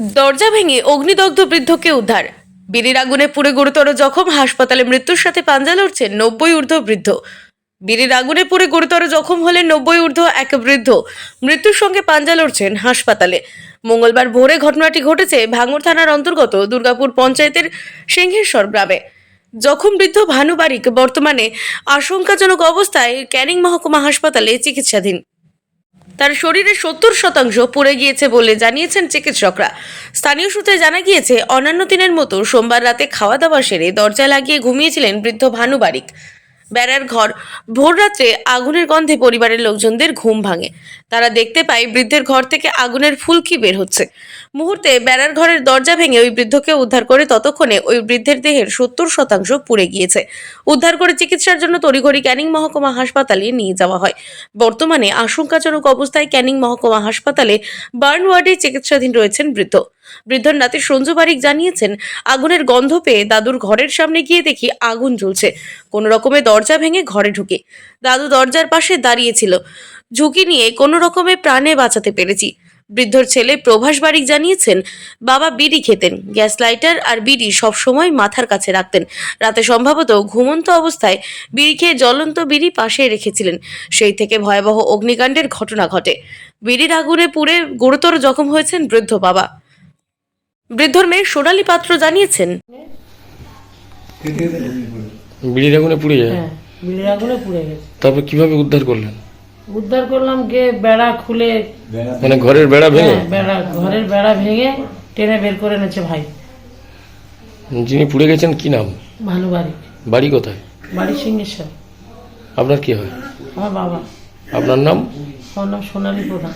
দরজা ভেঙে অগ্নিদগ্ধ বৃদ্ধকে উদ্ধার। বিড়ির আগুনে পুড়ে গুরুতর জখম, হাসপাতালে মৃত্যুর সাথে পাঞ্জা লড়ছেন নব্বই ঊর্ধ্ব বৃদ্ধ। বিড়ির আগুনে পুড়ে গুরুতর জখম হলে নব্বই ঊর্ধ্ব এক বৃদ্ধ মৃত্যুর সঙ্গে পাঞ্জা লড়ছেন হাসপাতালে। মঙ্গলবার ভোরে ঘটনাটি ঘটেছে ভাঙড় থানার অন্তর্গত দুর্গাপুর পঞ্চায়েতের সিংহেশ্বর গ্রামে। জখম বৃদ্ধ ভানু বারিক বর্তমানে আশঙ্কাজনক অবস্থায় ক্যানিং মহকুমা হাসপাতালে চিকিৎসাধীন। তার শরীরের সত্তর শতাংশ পড়ে গিয়েছে বলে জানিয়েছেন চিকিৎসকরা। স্থানীয় সূত্রে জানা গিয়েছে, অন্যান্য দিনের মতো সোমবার রাতে খাওয়া দাওয়া সেরে দরজা লাগিয়ে ঘুমিয়েছিলেন বৃদ্ধ ভানু বারিক। বেড়ার ঘর ভোর রাত্রে আগুনের গন্ধে পরিবারের লোকজনদের ঘুম ভাঙে। তারা দেখতে পায় বৃদ্ধের ঘর থেকে আগুনের ফুলকি বের হচ্ছে। মুহূর্তে বেড়ার ঘরের দরজা ভেঙে ওই বৃদ্ধকে উদ্ধার করে ততক্ষণে ওই বৃদ্ধের দেহের সত্তর শতাংশ পুড়ে গিয়েছে। উদ্ধার করে চিকিৎসার জন্য তড়িঘড়ি ক্যানিং মহকুমা হাসপাতালে নিয়ে যাওয়া হয়। বর্তমানে আশঙ্কাজনক অবস্থায় ক্যানিং মহকুমা হাসপাতালে বার্ন ওয়ার্ডে চিকিৎসাধীন রয়েছেন বৃদ্ধ। বৃদ্ধর নাতি সঞ্জু বারিক জানিয়েছেন, আগুনের গন্ধ পেয়ে দাদুর ঘরের সামনে গিয়ে দেখি আগুন জ্বলছে। কোনো রকমে দরজা ভেঙে ঘরে ঢুকে। দাদু দরজার পাশে দাঁড়িয়েছিল ঝুঁকি নিয়ে কোনো রকমে প্রাণে বাঁচাতে পেরেছি। বৃদ্ধর ছেলে প্রভাস বারিক জানিয়েছেন বাবা বিড়ি খেতেন গ্যাস লাইটার আর বিড়ি সবসময় মাথার কাছে রাখতেন। রাতে সম্ভবত ঘুমন্ত অবস্থায় বিড়ি খেয়ে জ্বলন্ত বিড়ি পাশে রেখেছিলেন। সেই থেকে ভয়াবহ অগ্নিকাণ্ডের ঘটনা ঘটে। বিড়ির আগুনে পুড়ে গুরুতর জখম হয়েছেন বৃদ্ধ বাবা। বৃদ্ধর মেয়ে সোনালী পাত্র জানিয়েছেন বিড়ির আগুনে পুড়ে যায়। হ্যাঁ বিড়ির আগুনে পুড়ে গেছে। তারপর কীভাবে উদ্ধার করলেন? উদ্ধার করলাম গিয়ে বেড়া খুলে মানে ঘরের বেড়া ভেঙে? হ্যাঁ বেড়া ঘরের বেড়া ভেঙে টেনে বের করে এনেছে ভাই। যিনি পুড়ে গেছেন কি নাম? ভালো বাড়ি। বাড়ি কোথায়? বাড়ি সিংহেশ্বর। আপনার কি হয়? আমার বাবা। আপনার নাম? আমার নাম সোনালী প্রধান।